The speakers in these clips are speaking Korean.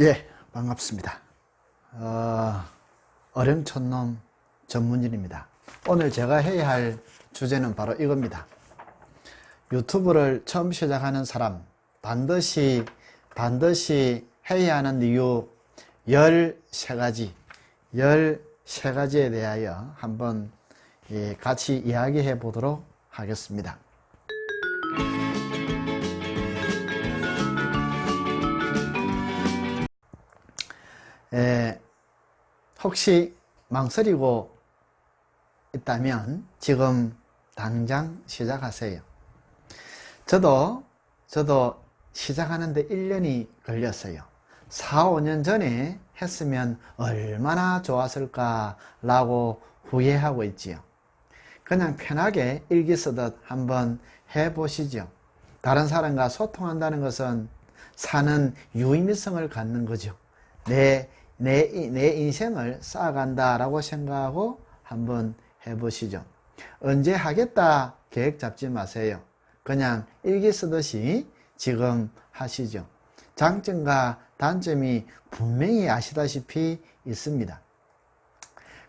예, 반갑습니다. 어, 어령촌놈 전문인입니다. 오늘 제가 해야 할 주제는 바로 이겁니다. 유튜브를 처음 시작하는 사람, 반드시, 반드시 해야 하는 이유 13가지, 13가지에 대하여 한번 예, 같이 이야기해 보도록 하겠습니다. 에, 혹시 망설이고 있다면 지금 당장 시작하세요. 저도, 저도 시작하는데 1년이 걸렸어요. 4, 5년 전에 했으면 얼마나 좋았을까라고 후회하고 있지요. 그냥 편하게 일기 쓰듯 한번 해보시죠. 다른 사람과 소통한다는 것은 사는 유의미성을 갖는 거죠. 내, 내, 내 인생을 쌓아간다라고 생각하고 한번 해보시죠. 언제 하겠다 계획 잡지 마세요. 그냥 일기 쓰듯이 지금 하시죠. 장점과 단점이 분명히 아시다시피 있습니다.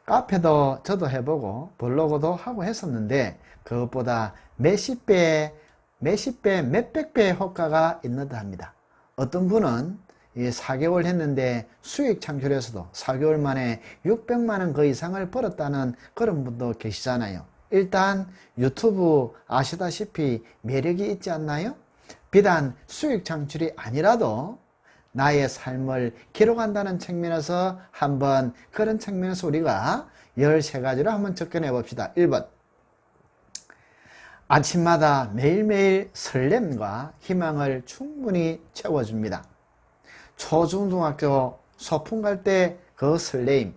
카페도 저도 해보고 블로그도 하고 했었는데 그것보다 몇십 배, 몇십 배, 몇백 배 효과가 있는 듯 합니다. 어떤 분은 4개월 했는데 수익 창출에서도 4개월 만에 600만원 그 이상을 벌었다는 그런 분도 계시잖아요. 일단 유튜브 아시다시피 매력이 있지 않나요? 비단 수익 창출이 아니라도 나의 삶을 기록한다는 측면에서 한번 그런 측면에서 우리가 13가지로 한번 접근해 봅시다. 1번 아침마다 매일매일 설렘과 희망을 충분히 채워줍니다. 초중등학교 소풍 갈 때 그 설레임,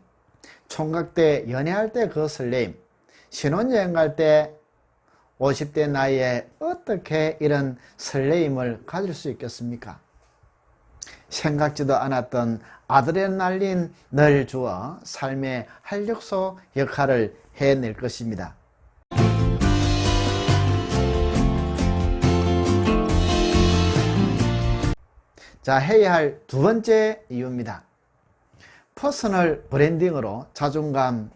총각 때 연애할 때 그 설레임, 신혼여행 갈 때 50대 나이에 어떻게 이런 설레임을 가질 수 있겠습니까? 생각지도 않았던 아드레날린을 주어 삶의 활력소 역할을 해낼 것입니다. 자, 해야 할 두 번째 이유입니다. 퍼스널 브랜딩으로 자존감,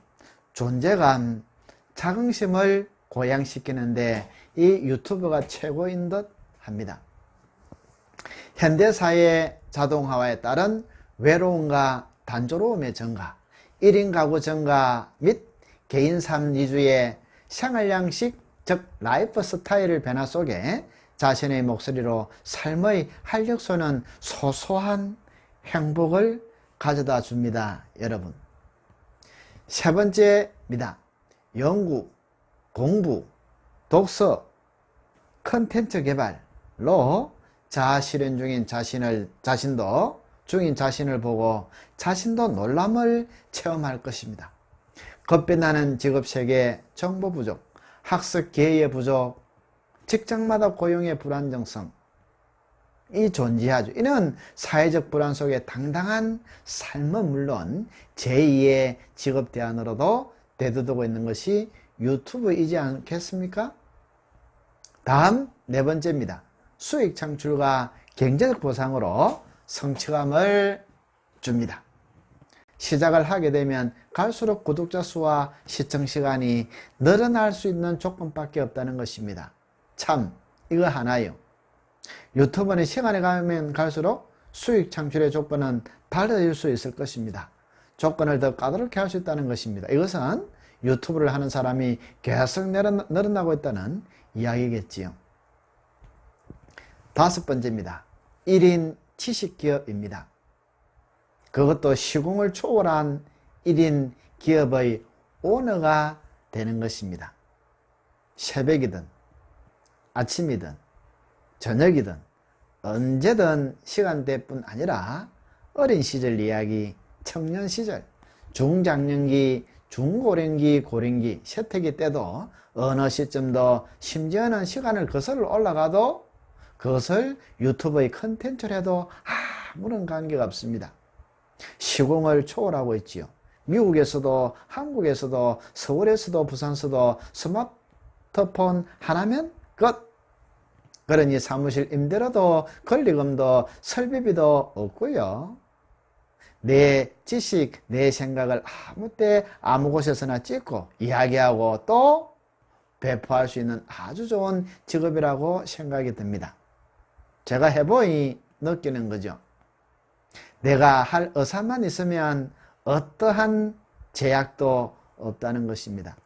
존재감, 자긍심을 고양시키는데 이 유튜브가 최고인 듯 합니다. 현대사회 자동화에 따른 외로움과 단조로움의 증가, 1인 가구 증가 및 개인 삶 위주의 생활 양식, 즉 라이프 스타일을 변화 속에 자신의 목소리로 삶의 활력소는 소소한 행복을 가져다 줍니다. 여러분. 세 번째입니다. 연구, 공부, 독서, 컨텐츠 개발로 자실현 중인 자신을, 자신도 중인 자신을 보고 자신도 놀람을 체험할 것입니다. 겁변나는 직업세계 정보 부족, 학습 기회의 부족, 직장마다 고용의 불안정성, 이 존재하죠. 이는 사회적 불안 속에 당당한 삶은 물론 제2의 직업 대안으로도 대두두고 있는 것이 유튜브이지 않겠습니까? 다음 네 번째입니다. 수익 창출과 경제적 보상으로 성취감을 줍니다. 시작을 하게 되면 갈수록 구독자 수와 시청 시간이 늘어날 수 있는 조건밖에 없다는 것입니다. 참 이거 하나요. 유튜브는 시간이 가면 갈수록 수익 창출의 조건은 달라질 수 있을 것입니다. 조건을 더 까다롭게 할 수 있다는 것입니다. 이것은 유튜브를 하는 사람이 계속 늘어나고 있다는 이야기겠지요. 다섯 번째입니다. 1인 지식기업입니다. 그것도 시공을 초월한 1인 기업의 오너가 되는 것입니다. 새벽이든 아침이든 저녁이든 언제든 시간대뿐 아니라 어린 시절 이야기, 청년 시절, 중장년기, 중고령기, 고령기, 세태기 때도 어느 시점도 심지어는 시간을 거슬러 올라가도 그것을 유튜브의 컨텐츠로 해도 아무런 관계가 없습니다. 시공을 초월하고 있지요. 미국에서도 한국에서도 서울에서도 부산서도 스마트폰 하나면 끝. 그러니 사무실 임대료도 권리금도 설비비도 없고요. 내 지식, 내 생각을 아무 때 아무 곳에서나 찍고 이야기하고 또 배포할 수 있는 아주 좋은 직업이라고 생각이 듭니다. 제가 해보니 느끼는 거죠. 내가 할 의사만 있으면 어떠한 제약도 없다는 것입니다.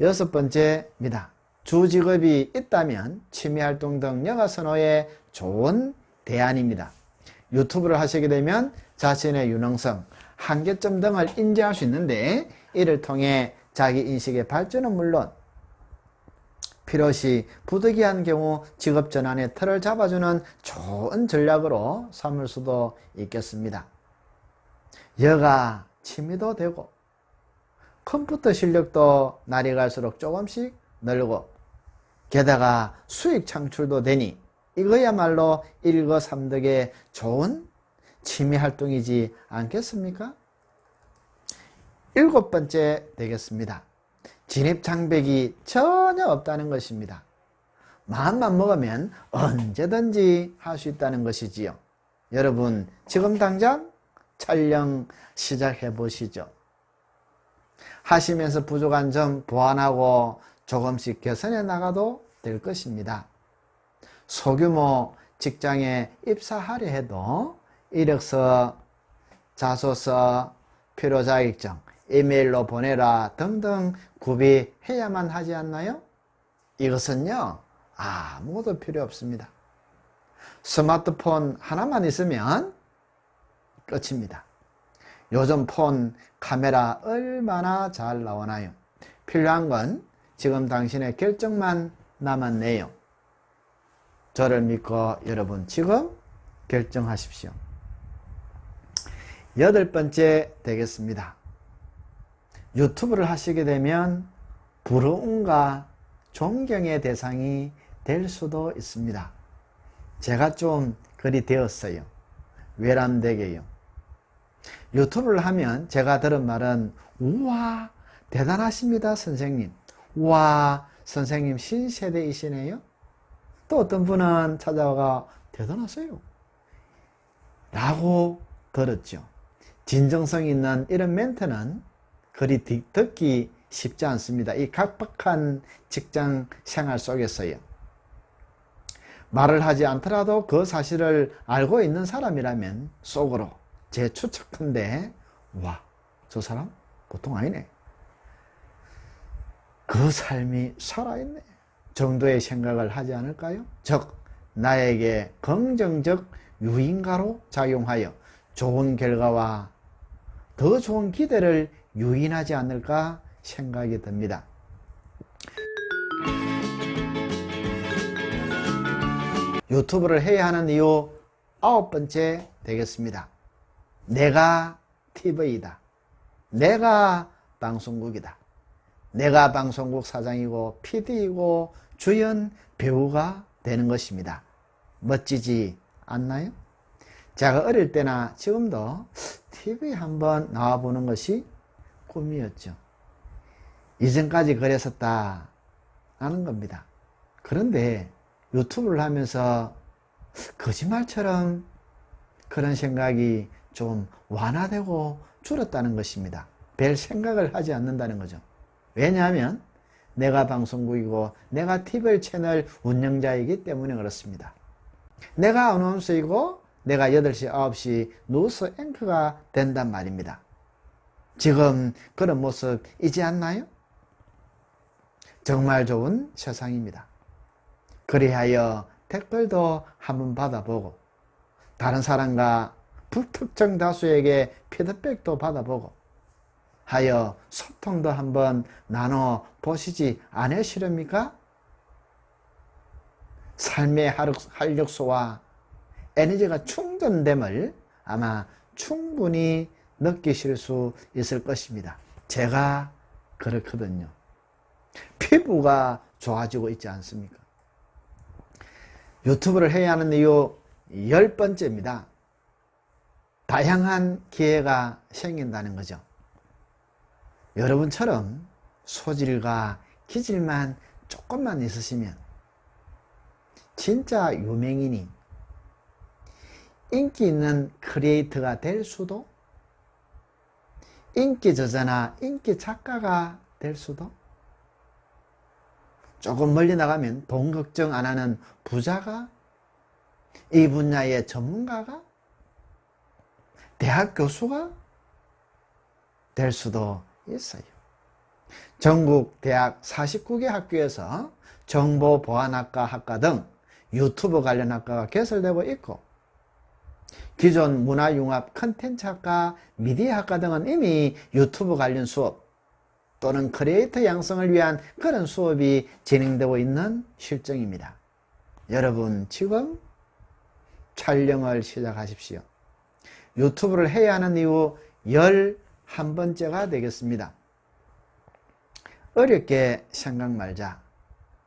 여섯 번째입니다. 주 직업이 있다면 취미활동 등 여가 선호에 좋은 대안입니다. 유튜브를 하시게 되면 자신의 유능성, 한계점 등을 인지할 수 있는데 이를 통해 자기 인식의 발전은 물론 필요시 부득이한 경우 직업 전환의 틀을 잡아주는 좋은 전략으로 삼을 수도 있겠습니다. 여가 취미도 되고 컴퓨터 실력도 날이 갈수록 조금씩 늘고 게다가 수익 창출도 되니 이거야말로 일거삼득의 좋은 취미 활동이지 않겠습니까? 일곱 번째 되겠습니다. 진입 장벽이 전혀 없다는 것입니다. 마음만 먹으면 언제든지 할 수 있다는 것이지요. 여러분, 지금 당장 촬영 시작해 보시죠. 하시면서 부족한 점 보완하고 조금씩 개선해 나가도 될 것입니다. 소규모 직장에 입사하려 해도 이력서, 자소서, 필요자격증, 이메일로 보내라 등등 구비해야만 하지 않나요? 이것은요, 아무것도 필요 없습니다. 스마트폰 하나만 있으면 끝입니다. 요즘 폰 카메라 얼마나 잘 나오나요? 필요한 건 지금 당신의 결정만 남았네요. 저를 믿고 여러분 지금 결정하십시오. 여덟 번째 되겠습니다. 유튜브를 하시게 되면 부러움과 존경의 대상이 될 수도 있습니다. 제가 좀 그리 되었어요. 외람되게요. 유튜브를 하면 제가 들은 말은 우와 대단하십니다 선생님. 우와 선생님 신세대이시네요. 또 어떤 분은 찾아와가 대단하세요. 라고 들었죠. 진정성 있는 이런 멘트는 그리 듣기 쉽지 않습니다. 이 각박한 직장 생활 속에서요. 말을 하지 않더라도 그 사실을 알고 있는 사람이라면 속으로 제 추측컨대 와 저 사람 보통 아니네 그 삶이 살아있네 정도의 생각을 하지 않을까요? 즉 나에게 긍정적 유인가로 작용하여 좋은 결과와 더 좋은 기대를 유인하지 않을까 생각이 듭니다. 유튜브를 해야 하는 이유 아홉 번째 되겠습니다. 내가 TV이다. 내가 방송국이다. 내가 방송국 사장이고 PD이고 주연 배우가 되는 것입니다. 멋지지 않나요? 제가 어릴 때나 지금도 TV 한번 나와보는 것이 꿈이었죠. 이전까지 그랬었다 하는 겁니다. 그런데 유튜브를 하면서 거짓말처럼 그런 생각이 좀 완화되고 줄었다는 것입니다. 별 생각을 하지 않는다는 거죠. 왜냐하면 내가 방송국이고 내가 TV 채널 운영자이기 때문에 그렇습니다. 내가 아나운서이고 내가 8시, 9시 뉴스 앵커가 된단 말입니다. 지금 그런 모습이지 않나요? 정말 좋은 세상입니다. 그리하여 댓글도 한번 받아보고 다른 사람과 불특정 다수에게 피드백도 받아보고 하여 소통도 한번 나눠 보시지 않으시렵니까? 삶의 활력소와 에너지가 충전됨을 아마 충분히 느끼실 수 있을 것입니다. 제가 그렇거든요. 피부가 좋아지고 있지 않습니까? 유튜브를 해야 하는 이유 열 번째입니다. 다양한 기회가 생긴다는 거죠. 여러분처럼 소질과 기질만 조금만 있으시면 진짜 유명인이 인기 있는 크리에이터가 될 수도 인기 저자나 인기 작가가 될 수도 조금 멀리 나가면 돈 걱정 안 하는 부자가 이 분야의 전문가가 대학 교수가 될 수도 있어요. 전국 대학 49개 학교에서 정보보안학과 학과 등 유튜브 관련 학과가 개설되고 있고 기존 문화융합 컨텐츠학과 미디어학과 등은 이미 유튜브 관련 수업 또는 크리에이터 양성을 위한 그런 수업이 진행되고 있는 실정입니다. 여러분 지금 촬영을 시작하십시오. 유튜브를 해야 하는 이유 11번째가 되겠습니다. 어렵게 생각 말자.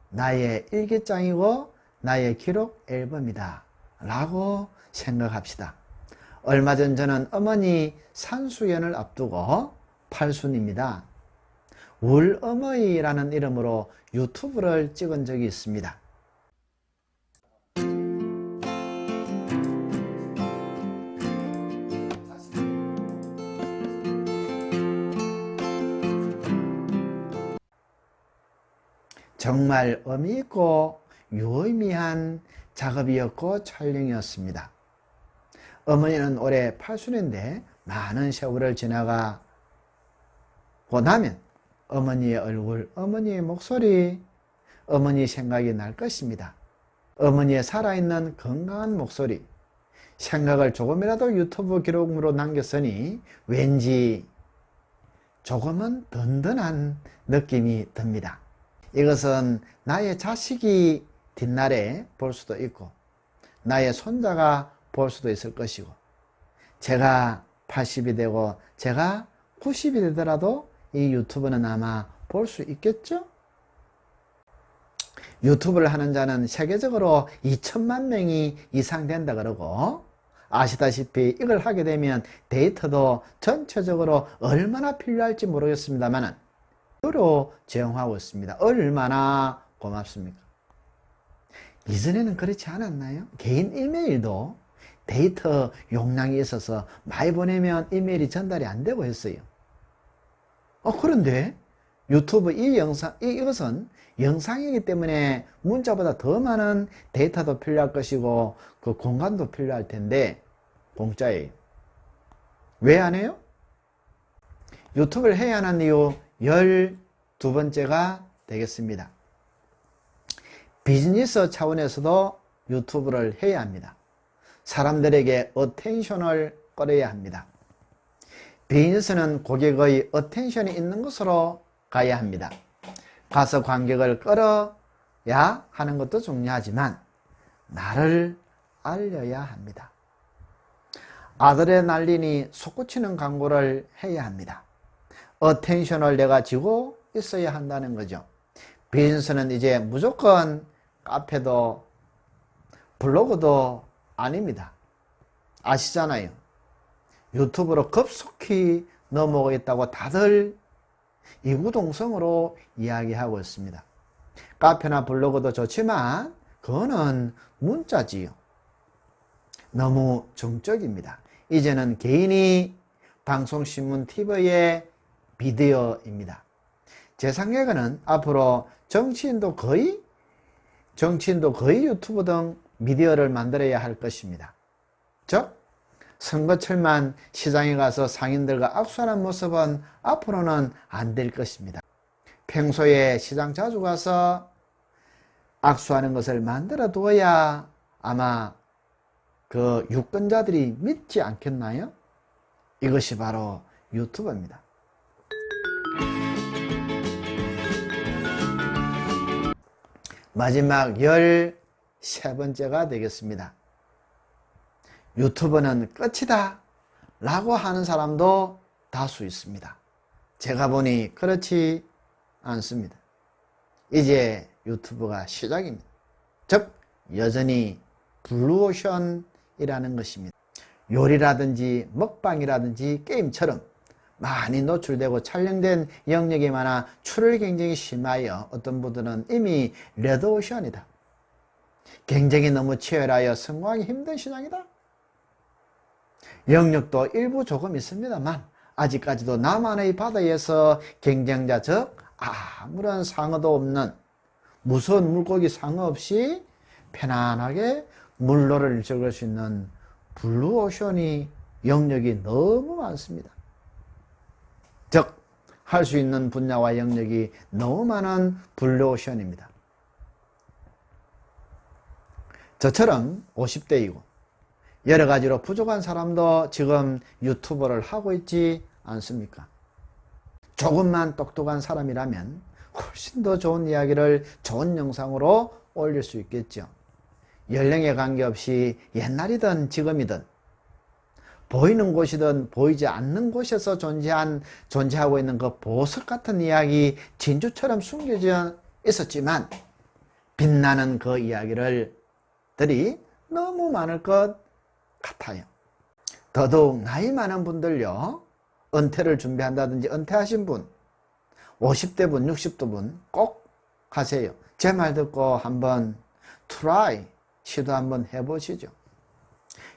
나의 일기장이고 나의 기록 앨범이다. 라고 생각합시다. 얼마 전 저는 어머니 산수연을 앞두고 팔순입니다. 울어머니라는 이름으로 유튜브를 찍은 적이 있습니다. 정말 의미 있고 유의미한 작업이었고 촬영이었습니다. 어머니는 올해 8순인데 많은 세월을 지나가 고 나면 어머니의 얼굴, 어머니의 목소리, 어머니 생각이 날 것입니다. 어머니의 살아있는 건강한 목소리, 생각을 조금이라도 유튜브 기록으로 남겼으니 왠지 조금은 든든한 느낌이 듭니다. 이것은 나의 자식이 뒷날에 볼 수도 있고 나의 손자가 볼 수도 있을 것이고 제가 80이 되고 제가 90이 되더라도 이 유튜브는 아마 볼 수 있겠죠? 유튜브를 하는 자는 세계적으로 2천만 명이 이상 된다 그러고 아시다시피 이걸 하게 되면 데이터도 전체적으로 얼마나 필요할지 모르겠습니다만 으 로 제공하고 있습니다. 얼마나 고맙습니까? 이전에는 그렇지 않았나요? 개인 이메일도 데이터 용량이 있어서 많이 보내면 이메일이 전달이 안 되고 했어요. 어, 그런데 유튜브 이 영상, 이, 이것은 영상이기 때문에 문자보다 더 많은 데이터도 필요할 것이고 그 공간도 필요할 텐데 공짜예요. 왜 안 해요? 유튜브를 해야 하는 이유 12번째가 되겠습니다. 비즈니스 차원에서도 유튜브를 해야 합니다. 사람들에게 어텐션을 끌어야 합니다. 비즈니스는 고객의 어텐션이 있는 곳으로 가야 합니다. 가서 관객을 끌어야 하는 것도 중요하지만 나를 알려야 합니다. 아드레날린이 솟구치는 광고를 해야 합니다. 어텐션을 내가 쥐고 있어야 한다는 거죠. 비즈니스는 이제 무조건 카페도 블로그도 아닙니다. 아시잖아요. 유튜브로 급속히 넘어오고 있다고 다들 이구동성으로 이야기하고 있습니다. 카페나 블로그도 좋지만 그거는 문자지요. 너무 정적입니다. 이제는 개인이 방송신문 TV에 비디오입니다. 제 생각에는 앞으로 정치인도 거의 정치인도 거의 유튜브 등 미디어를 만들어야 할 것입니다. 즉 선거철만 시장에 가서 상인들과 악수하는 모습은 앞으로는 안 될 것입니다. 평소에 시장 자주 가서 악수하는 것을 만들어 두어야 아마 그 유권자들이 믿지 않겠나요? 이것이 바로 유튜브입니다. 마지막 13번째가 되겠습니다. 유튜브는 끝이다 라고 하는 사람도 다수 있습니다. 제가 보니 그렇지 않습니다. 이제 유튜브가 시작입니다. 즉 여전히 블루오션 이라는 것입니다. 요리라든지 먹방이라든지 게임처럼 많이 노출되고 촬영된 영역이 많아 출혈 경쟁이 심하여 어떤 분들은 이미 레드오션이다. 경쟁이 너무 치열하여 성공하기 힘든 시장이다. 영역도 일부 조금 있습니다만 아직까지도 남한의 바다에서 경쟁자 즉 아무런 상어도 없는 무서운 물고기 상어 없이 편안하게 물로를 즐길 수 있는 블루오션이 영역이 너무 많습니다. 즉, 할수 있는 분야와 영역이 너무 많은 블루오션입니다. 저처럼 50대이고 여러 가지로 부족한 사람도 지금 유튜버를 하고 있지 않습니까? 조금만 똑똑한 사람이라면 훨씬 더 좋은 이야기를 좋은 영상으로 올릴 수 있겠죠. 연령에 관계없이 옛날이든 지금이든 보이는 곳이든 보이지 않는 곳에서 존재한, 존재하고 있는 그 보석 같은 이야기 진주처럼 숨겨져 있었지만 빛나는 그 이야기를 들이 너무 많을 것 같아요. 더더욱 나이 많은 분들요, 은퇴를 준비한다든지 은퇴하신 분, 50대 분, 60대 분 꼭 하세요. 제 말 듣고 한번 트라이, 시도 한번 해보시죠.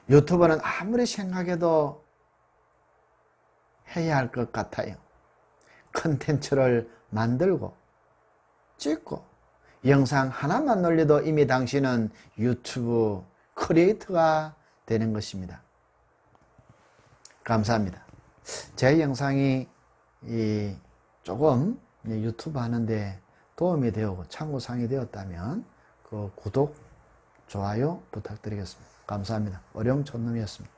유튜버는 아무리 생각해도 해야 할 것 같아요. 컨텐츠를 만들고 찍고 영상 하나만 올려도 이미 당신은 유튜브 크리에이터가 되는 것입니다. 감사합니다. 제 영상이 이 조금 유튜브 하는데 도움이 되고 참고상이 되었다면 그 구독, 좋아요 부탁드리겠습니다. 감사합니다. 어려움 촌놈이었습니다.